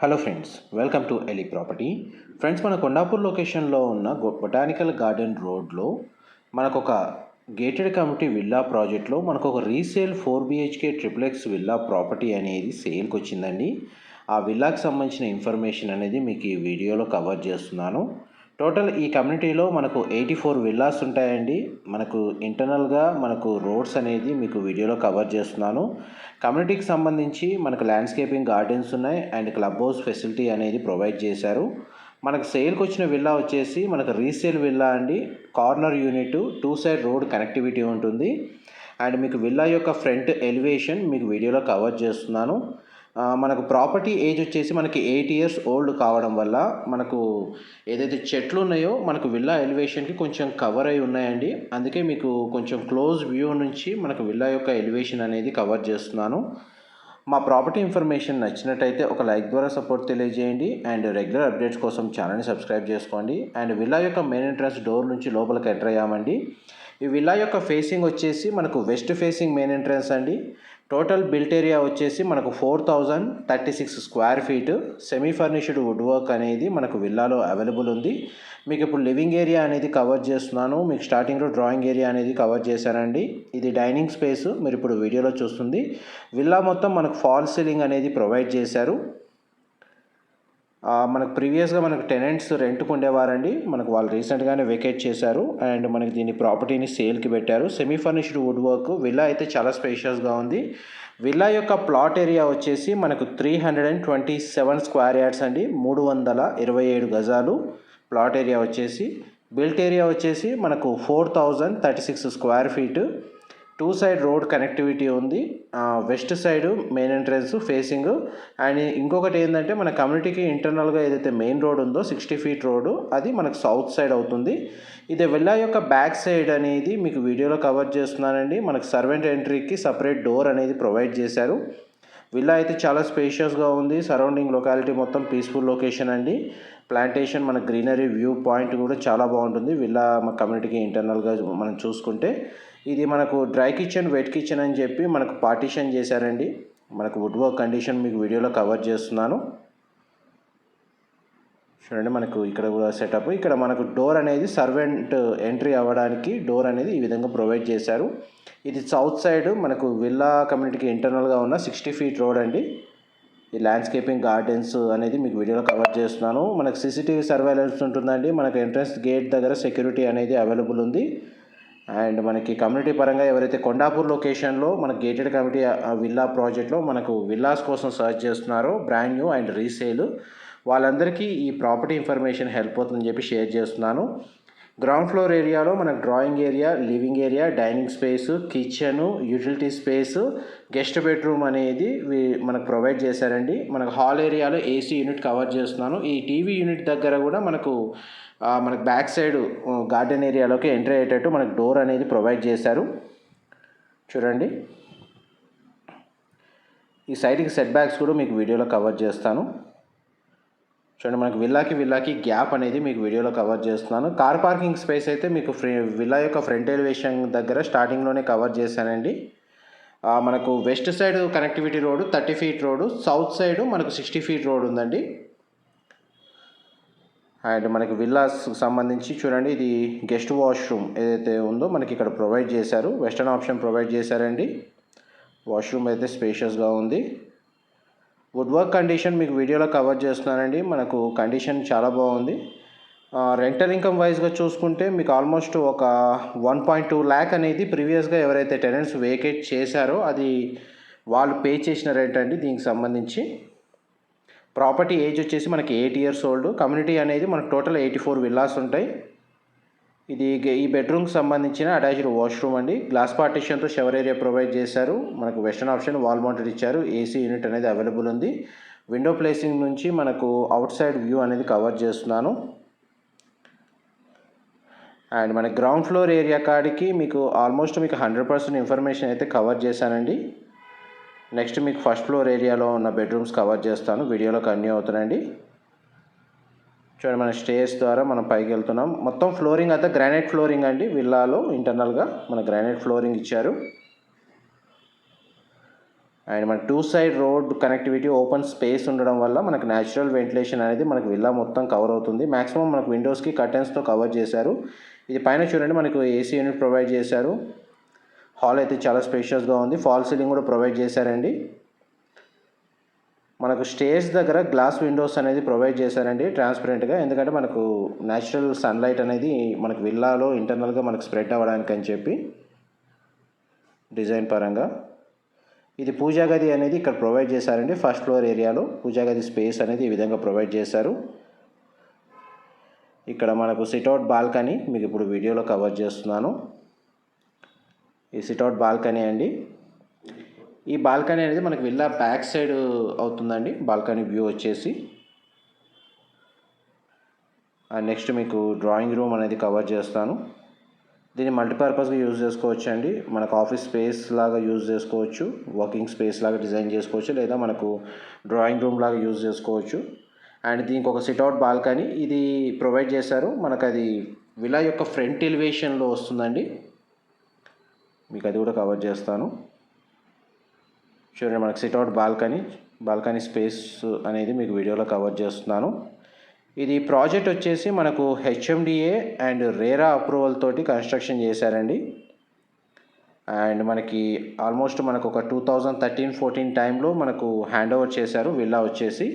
Hello friends welcome to Eli property friends మన కొండాపూర్ లొకేషన్లో ఉన్న బొటానికల్ గార్డెన్ రోడ్లో మనకు ఒక గేటెడ్ కమిటీ విల్లా ప్రాజెక్ట్లో మనకు ఒక resale four BHK triple X villa property అనేది సేల్కి వచ్చిందండి ఆ విల్లాకి సంబంధించిన ఇన్ఫర్మేషన్ అనేది మీకు ఈ వీడియోలో కవర్ చేస్తున్నాను. టోటల్ ఈ కమ్యూనిటీలో మనకు ఎయిటీ ఫోర్ విల్లాస్ ఉంటాయండి. మనకు ఇంటర్నల్గా మనకు రోడ్స్ అనేది మీకు వీడియోలో కవర్ చేస్తున్నాను. కమ్యూనిటీకి సంబంధించి మనకు ల్యాండ్స్కేపింగ్ గార్డెన్స్ ఉన్నాయి. అండ్ క్లబ్ హౌస్ ఫెసిలిటీ అనేది ప్రొవైడ్ చేశారు. మనకు సేల్కి వచ్చిన విల్లా వచ్చేసి మనకు రీసేల్ విల్లా అండి. Corner unit two side road connectivity ఉంటుంది. అండ్ మీకు విల్లా యొక్క ఫ్రంట్ ఎలివేషన్ మీకు వీడియోలో కవర్ చేస్తున్నాను. మనకు ప్రాపర్టీ ఏజ్ వచ్చేసి మనకి ఎయిట్ ఇయర్స్ ఓల్డ్ కావడం వల్ల మనకు ఏదైతే చెట్లు ఉన్నాయో మనకు విల్లా ఎలివేషన్కి కొంచెం కవర్ అయి ఉన్నాయండి. అందుకే మీకు కొంచెం క్లోజ్ వ్యూ నుంచి మనకు విల్లా యొక్క ఎలివేషన్ అనేది కవర్ చేస్తున్నాను. మా ప్రాపర్టీ ఇన్ఫర్మేషన్ నచ్చినట్టయితే ఒక లైక్ ద్వారా సపోర్ట్ తెలియజేయండి. అండ్ రెగ్యులర్ అప్డేట్స్ కోసం ఛానల్ని సబ్స్క్రైబ్ చేసుకోండి. అండ్ విల్లా యొక్క మెయిన్ ఎంట్రన్స్ డోర్ నుంచి లోపలికి ఎంటర్ అయ్యామండి. ఈ విల్లా యొక్క ఫేసింగ్ వచ్చేసి మనకు వెస్ట్ ఫేసింగ్ మెయిన్ ఎంట్రన్స్ అండి. టోటల్ బిల్ట్ ఏరియా వచ్చేసి మనకు four thousand thirty six square feet. Semi furnished wood work అనేది మనకు విల్లాలో అవైలబుల్ ఉంది. మీకు ఇప్పుడు లివింగ్ ఏరియా అనేది కవర్ చేస్తున్నాను. మీకు స్టార్టింగ్లో డ్రాయింగ్ ఏరియా అనేది కవర్ చేశానండి. ఇది డైనింగ్ స్పేస్. మీరు ఇప్పుడు వీడియోలో చూస్తుంది. విల్లా మొత్తం మనకు ఫాల్ సీలింగ్ అనేది ప్రొవైడ్ చేశారు. మనకు ప్రీవియస్గా మనకు టెనెంట్స్ రెంట్కు ఉండేవారండి. మనకు వాళ్ళు రీసెంట్గానే వెకేట్ చేశారు. అండ్ మనకి దీని ప్రాపర్టీని సేల్కి పెట్టారు. Semi furnished wood work. Villa అయితే చాలా స్పేషియస్గా ఉంది. విల్లా యొక్క ప్లాట్ ఏరియా వచ్చేసి మనకు three hundred and twenty seven square yards అండి. మూడు వందల ఇరవై ఏడు గజాలు ప్లాట్ ఏరియా వచ్చేసి. బిల్ట్ ఏరియా వచ్చేసి మనకు four thousand thirty six square feet. Two side road connectivity ఉంది. West side main entrance facing. And ఇంకొకటి ఏంటంటే మన కమ్యూనిటీకి ఇంటర్నల్గా ఏదైతే మెయిన్ రోడ్ ఉందో సిక్స్టీ ఫీట్ రోడ్డు అది మనకు సౌత్ సైడ్ అవుతుంది. ఇది విల్లా యొక్క బ్యాక్ సైడ్ అనేది మీకు వీడియోలో కవర్ చేస్తున్నానండి. మనకు సర్వెంట్ ఎంట్రీకి సపరేట్ డోర్ అనేది ప్రొవైడ్ చేశారు. విల్లా అయితే చాలా స్పేషియస్గా ఉంది. సరౌండింగ్ లొకాలిటీ మొత్తం పీస్ఫుల్ లొకేషన్ అండి. ప్లాంటేషన్ మన గ్రీనరీ వ్యూ పాయింట్ కూడా చాలా బాగుంటుంది. విల్లా మా కమ్యూనిటీకి ఇంటర్నల్గా మనం చూసుకుంటే. ఇది మనకు డ్రై కిచెన్ వెట్ కిచెన్ అని చెప్పి మనకు పార్టీషన్ చేశారండి. మనకు వుడ్ వర్క్ కండిషన్ మీకు వీడియోలో కవర్ చేస్తున్నాను. చూడండి మనకు ఇక్కడ కూడా సెటప్ ఇక్కడ మనకు డోర్ అనేది సర్వెంట్ ఎంట్రీ అవ్వడానికి డోర్ అనేది ఈ విధంగా ప్రొవైడ్ చేశారు. ఇది సౌత్ సైడ్ మనకు విల్లా కమ్యూనిటీకి ఇంటర్నల్గా ఉన్న సిక్స్టీ ఫీట్ రోడ్ అండి. ఈ ల్యాండ్స్కేపింగ్ గార్డెన్స్ అనేది మీకు వీడియోలో కవర్ చేస్తున్నాను. మనకు సీసీటీవీ సర్వైలెన్స్ ఉంటుందండి. మనకు ఎంట్రన్స్ గేట్ దగ్గర సెక్యూరిటీ అనేది అవైలబుల్ ఉంది. అండ్ మనకి కమ్యూనిటీ పరంగా ఎవరైతే కొండాపూర్ లొకేషన్లో మన గేటెడ్ కమిటీ విల్లా ప్రాజెక్ట్లో మనకు విల్లాస్ కోసం సర్చ్ చేస్తున్నారో బ్రాండ్ న్యూ అండ్ రీసేల్ వాళ్ళందరికీ ఈ ప్రాపర్టీ ఇన్ఫర్మేషన్ హెల్ప్ అవుతుందని చెప్పి షేర్ చేస్తున్నాను. గ్రౌండ్ ఫ్లోర్ ఏరియాలో మనకు drawing area living area dining space kitchen utility space guest bedroom అనేది మనకు ప్రొవైడ్ చేశారండి. మనకు హాల్ ఏరియాలో ఏసీ యూనిట్ కవర్ చేస్తున్నాను. ఈ టీవీ యూనిట్ దగ్గర కూడా మనకు మనకు బ్యాక్ సైడ్ గార్డెన్ ఏరియాలోకి ఎంటర్ అయ్యేటట్టు మనకు డోర్ అనేది ప్రొవైడ్ చేశారు. చూడండి. ఈ సైడ్కి సెట్ బ్యాక్స్ కూడా మీకు వీడియోలో కవర్ చేస్తాను. చూడండి మనకు విల్లాకి విల్లాకి గ్యాప్ అనేది మీకు వీడియోలో కవర్ చేస్తున్నాను. కార్ పార్కింగ్ స్పేస్ అయితే మీకు ఫ్రీ విల్లా యొక్క ఫ్రంట్ ఎలివేషన్ దగ్గర స్టార్టింగ్లోనే కవర్ చేశానండి. మనకు west side connectivity road thirty feet road south side మనకు సిక్స్టీ ఫీట్ రోడ్ ఉందండి. అండ్ మనకి విల్లాస్ సంబంధించి చూడండి ఇది గెస్ట్ వాష్రూమ్ ఏదైతే ఉందో మనకి ఇక్కడ ప్రొవైడ్ చేశారు. వెస్టర్న్ ఆప్షన్ ప్రొవైడ్ చేశారండి. వాష్రూమ్ అయితే స్పేషియస్గా ఉంది. వుడ్ వర్క్ కండిషన్ మీకు వీడియోలో కవర్ చేస్తున్నానండి. మనకు కండిషన్ చాలా బాగుంది. రెంటల్ ఇన్కమ్ వైజ్గా చూసుకుంటే మీకు ఆల్మోస్ట్ ఒక వన్ పాయింట్ టూ ల్యాక్ అనేది ప్రీవియస్గా ఎవరైతే టెనెంట్స్ వేకేట్ చేశారో అది వాళ్ళు పే చేసిన రెంట్ అండి దీనికి సంబంధించి. ప్రాపర్టీ ఏజ్ వచ్చేసి మనకి ఎయిట్ ఇయర్స్ ఓల్డ్ కమ్యూనిటీ అనేది మనకు టోటల్ ఎయిటీ ఫోర్ విల్లాస్ ఉంటాయి. ఇది ఈ బెడ్రూమ్కి సంబంధించిన అటాచ్డ్ వాష్రూమ్ అండి. గ్లాస్ పార్టీషన్తో షవర్ ఏరియా ప్రొవైడ్ చేశారు. మనకు వెస్టర్న్ ఆప్షన్ వాల్ మౌంటెడ్ ఇచ్చారు. ఏసీ యూనిట్ అనేది అవైలబుల్ ఉంది. విండో ప్లేసింగ్ నుంచి మనకు అవుట్ సైడ్ వ్యూ అనేది కవర్ చేస్తున్నాను. అండ్ మన గ్రౌండ్ ఫ్లోర్ ఏరియా కాడికి మీకు ఆల్మోస్ట్ మీకు హండ్రెడ్ పర్సెంట్ ఇన్ఫర్మేషన్ అయితే కవర్ చేశానండి. నెక్స్ట్ మీకు ఫస్ట్ ఫ్లోర్ ఏరియాలో ఉన్న బెడ్రూమ్స్ కవర్ చేస్తాను. వీడియోలో కన్యూ అవుతానండి చూడండి మన స్టేర్స్ ద్వారా మనం పైకి వెళ్తున్నాం. మొత్తం ఫ్లోరింగ్ అంతా గ్రానైట్ ఫ్లోరింగ్ అండి. విల్లాలో ఇంటర్నల్గా మన గ్రానైట్ ఫ్లోరింగ్ ఇచ్చారు. అండ్ మన two side road connectivity open space ఉండడం వల్ల మనకు న్యాచురల్ వెంటిలేషన్ అనేది మనకు విల్లా మొత్తం కవర్ అవుతుంది. మ్యాక్సిమం మనకు విండోస్కి కర్టెన్స్తో కవర్ చేశారు. ఇది పైన చూడండి మనకు ఏసీ యూనిట్ ప్రొవైడ్ చేశారు. హాల్ అయితే చాలా స్పేషియస్గా ఉంది. ఫాల్ సీలింగ్ కూడా ప్రొవైడ్ చేశారండి. మనకు స్టేజ్ దగ్గర గ్లాస్ విండోస్ అనేది ప్రొవైడ్ చేశారండి ట్రాన్స్పరెంట్గా. ఎందుకంటే మనకు న్యాచురల్ సన్లైట్ అనేది మనకు విల్లాలో ఇంటర్నల్గా మనకు స్ప్రెడ్ అవ్వడానికి అని చెప్పి డిజైన్ పరంగా. ఇది పూజా గది అనేది ఇక్కడ ప్రొవైడ్ చేశారండి ఫస్ట్ ఫ్లోర్ ఏరియాలో. పూజా గది స్పేస్ అనేది ఈ విధంగా ప్రొవైడ్ చేశారు. ఇక్కడ మనకు సిట్అవుట్ బాల్కనీ మీకు ఇప్పుడు వీడియోలో కవర్ చేస్తున్నాను. ఈ సిట్అవుట్ బాల్కనీ అండి. ఈ బాల్కనీ అనేది మనకి విల్లా బ్యాక్ సైడ్ అవుతుందండి. బాల్కనీ వ్యూ వచ్చేసి. నెక్స్ట్ మీకు డ్రాయింగ్ రూమ్ అనేది కవర్ చేస్తాను. దీన్ని మల్టీపర్పస్గా యూజ్ చేసుకోవచ్చు అండి మనకు ఆఫీస్ స్పేస్ లాగా యూజ్ చేసుకోవచ్చు. వర్కింగ్ స్పేస్ లాగా డిజైన్ చేసుకోవచ్చు. లేదా మనకు డ్రాయింగ్ రూమ్ లాగా యూజ్ చేసుకోవచ్చు. అండ్ దీనికి ఒక సిట్అవుట్ బాల్కనీ ఇది ప్రొవైడ్ చేశారు. మనకు అది విలా యొక్క ఫ్రంట్ ఎలివేషన్లో వస్తుందండి. మీకు అది కూడా కవర్ చేస్తాను. చూడండి మనకు సిట్అవుట్ బాల్కనీ బాల్కనీ స్పేస్ అనేది మీకు వీడియోలో కవర్ చేస్తున్నాను. ఇది ప్రాజెక్ట్ వచ్చేసి మనకు హెచ్ఎండిఏ అండ్ రేరా అప్రూవల్ తోటి కన్స్ట్రక్షన్ చేశారండి. అండ్ మనకి ఆల్మోస్ట్ మనకు ఒక టూ థౌజండ్ థర్టీన్ ఫోర్టీన్ టైంలో మనకు హ్యాండ్ ఓవర్ చేశారు విల్లా వచ్చేసి.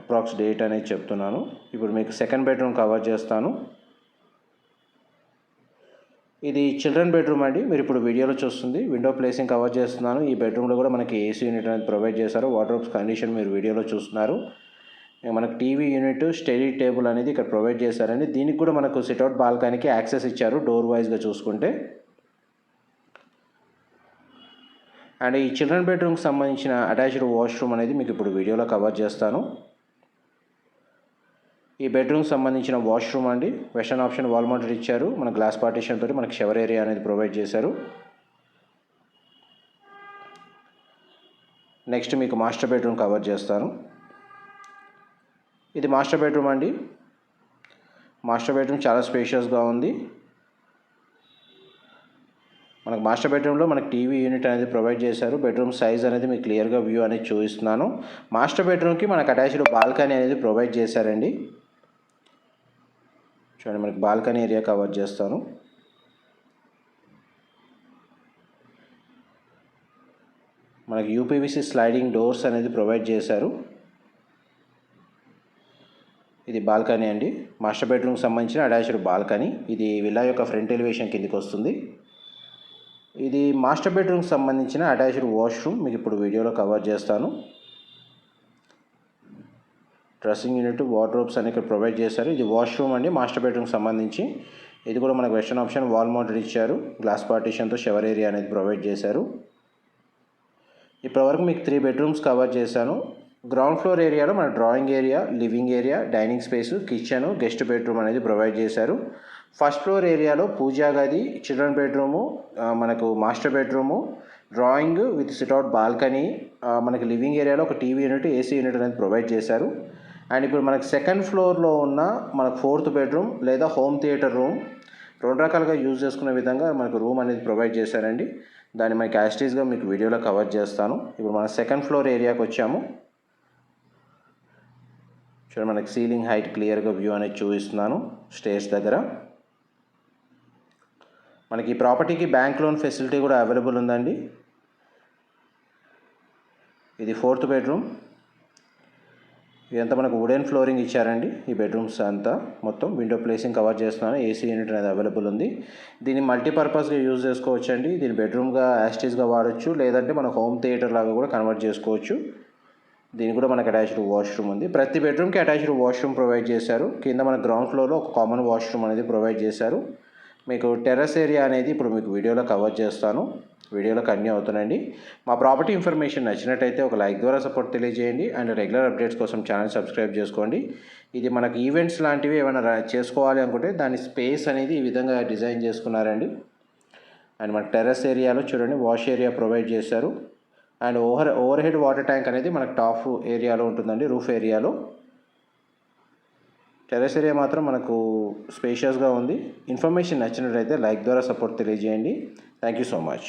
అప్రాక్స్ డేట్ అనేది చెప్తున్నాను. ఇప్పుడు మీకు సెకండ్ బెడ్రూమ్ కవర్ చేస్తాను. ఇది చిల్డ్రన్ బెడ్రూమ్ అండి. మీరు ఇప్పుడు వీడియోలో చూస్తుంది. విండో ప్లేసింగ్ కవర్ చేస్తున్నాను. ఈ బెడ్రూమ్లో కూడా మనకి ఏసీ యూనిట్ అనేది ప్రొవైడ్ చేశారు. వాటర్ కండిషన్ మీరు వీడియోలో చూస్తున్నారు. మనకు టీవీ యూనిట్ స్టడీ టేబుల్ అనేది ఇక్కడ ప్రొవైడ్ చేశారండి. దీనికి కూడా మనకు సిట్అవుట్ బాల్కనీకి యాక్సెస్ ఇచ్చారు డోర్ వైజ్గా చూసుకుంటే. అండ్ ఈ చిల్డ్రన్ బెడ్రూమ్కి సంబంధించిన అటాచ్డ్ వాష్రూమ్ అనేది మీకు ఇప్పుడు వీడియోలో కవర్ చేస్తాను. ఈ బెడ్రూమ్ సంబంధించిన వాష్రూమ్ అండి. వెస్టర్న్ ఆప్షన్ వాల్ మౌంటెడ్ ఇచ్చారు. మన గ్లాస్ పార్టీషన్ తోటి మనకి షవర్ ఏరియా అనేది ప్రొవైడ్ చేశారు. నెక్స్ట్ మీకు మాస్టర్ బెడ్రూమ్ కవర్ చేస్తాను. ఇది మాస్టర్ బెడ్రూమ్ అండి. మాస్టర్ బెడ్రూమ్ చాలా స్పేషియస్గా ఉంది. మనకు మాస్టర్ బెడ్రూమ్లో మనకు టీవీ యూనిట్ అనేది ప్రొవైడ్ చేశారు. బెడ్రూమ్ సైజ్ అనేది మీకు క్లియర్గా వ్యూ అనేది చూపిస్తున్నాను. మాస్టర్ బెడ్రూమ్కి మనకు అటాచ్డ్ బాల్కనీ అనేది ప్రొవైడ్ చేశారండి. చూడండి మనకి బాల్కనీ ఏరియా కవర్ చేస్తాను. మనకి యూపీవీసీ స్లైడింగ్ డోర్స్ అనేది ప్రొవైడ్ చేశారు. ఇది బాల్కనీ అండి. మాస్టర్ బెడ్రూమ్కి సంబంధించిన అటాచ్డ్ బాల్కనీ. ఇది విల్లా యొక్క ఫ్రంట్ ఎలివేషన్ కిందికి వస్తుంది. ఇది మాస్టర్ బెడ్రూమ్కి సంబంధించిన అటాచ్డ్ వాష్రూమ్. మీకు ఇప్పుడు వీడియోలో కవర్ చేస్తాను. డ్రెస్సింగ్ యూనిట్ వార్డ్రోబ్స్ అని ఇక్కడ ప్రొవైడ్ చేశారు. ఇది వాష్రూమ్ అండి మాస్టర్ బెడ్రూమ్కి సంబంధించి. ఇది కూడా మనకు వెస్టర్న్ ఆప్షన్ వాల్ మౌంటెడ్ ఇచ్చారు. గ్లాస్ పార్టీషన్తో షవర్ ఏరియా అనేది ప్రొవైడ్ చేశారు. ఇప్పటివరకు మీకు త్రీ బెడ్రూమ్స్ కవర్ చేశాను. గ్రౌండ్ ఫ్లోర్ ఏరియాలో మన drawing area living area dining space kitchen guest bedroom అనేది ప్రొవైడ్ చేశారు. ఫస్ట్ ఫ్లోర్ ఏరియాలో పూజా గది చిల్డ్రన్ బెడ్రూము మనకు master bedroom drawing with sit out balcony మనకి లివింగ్ ఏరియాలో ఒక టీవీ యూనిట్ ఏసీ యూనిట్ అనేది ప్రొవైడ్ చేశారు. అండ్ ఇప్పుడు మనకి సెకండ్ ఫ్లోర్లో ఉన్న మనకు ఫోర్త్ బెడ్రూమ్ లేదా హోమ్ థియేటర్ రూమ్ రెండు రకాలుగా యూజ్ చేసుకునే విధంగా మనకు రూమ్ అనేది ప్రొవైడ్ చేశారండి. దాన్ని మనకి యాస్టీస్గా మీకు వీడియోలో కవర్ చేస్తాను. ఇప్పుడు మన సెకండ్ ఫ్లోర్ ఏరియాకి వచ్చాము. చూడండి మనకి సీలింగ్ హైట్ క్లియర్గా వ్యూ అనేది చూపిస్తున్నాను స్టేజ్ దగ్గర. మనకి ఈ ప్రాపర్టీకి బ్యాంక్ లోన్ ఫెసిలిటీ కూడా అవైలబుల్ ఉందండి. ఇది ఫోర్త్ బెడ్రూమ్. ఇదంతా మనకు వుడెన్ ఫ్లోరింగ్ ఇచ్చారండి. ఈ బెడ్రూమ్స్ అంతా మొత్తం విండో ప్లేసింగ్ కవర్ చేస్తున్నాను. ఏసీ యూనిట్ అనేది అవైలబుల్ ఉంది. దీన్ని మల్టీపర్పస్గా యూజ్ చేసుకోవచ్చు అండి దీన్ని బెడ్రూమ్గా యాస్టీస్గా వాడచ్చు. లేదంటే మన హోమ్ థియేటర్ లాగా కూడా కన్వర్ట్ చేసుకోవచ్చు. దీనికి కూడా మనకు అటాచ్డ్ వాష్రూమ్ ఉంది. ప్రతి బెడ్రూమ్కి అటాచ్డ్ వాష్రూమ్ ప్రొవైడ్ చేశారు. కింద మన గ్రౌండ్ ఫ్లోర్లో ఒక కామన్ వాష్రూమ్ అనేది ప్రొవైడ్ చేశారు. మీకు టెర్రస్ ఏరియా అనేది ఇప్పుడు మీకు వీడియోలో కవర్ చేస్తాను. వీడియోలో కన్యూ అవుతానండి మా ప్రాపర్టీ ఇన్ఫర్మేషన్ నచ్చినట్టయితే ఒక లైక్ ద్వారా సపోర్ట్ తెలియజేయండి. అండ్ రెగ్యులర్ అప్డేట్స్ కోసం ఛానల్ సబ్స్క్రైబ్ చేసుకోండి. ఇది మనకు ఈవెంట్స్ లాంటివి ఏమైనా చేసుకోవాలి అనుకుంటే దాని స్పేస్ అనేది ఈ విధంగా డిజైన్ చేసుకున్నారండి. అండ్ మన టెర్రస్ ఏరియాలో చూడండి వాష్ ఏరియా ప్రొవైడ్ చేశారు. And over over head water tank అనేది మనకు టాప్ ఏరియాలో ఉంటుందండి రూఫ్ ఏరియాలో టెరెస్ ఏరియా మాత్రం మనకు స్పేషియస్గా ఉంది. ఇన్ఫర్మేషన్ నచ్చినట్లయితే లైక్ ద్వారా సపోర్ట్ తెలియజేయండి. Thank you so much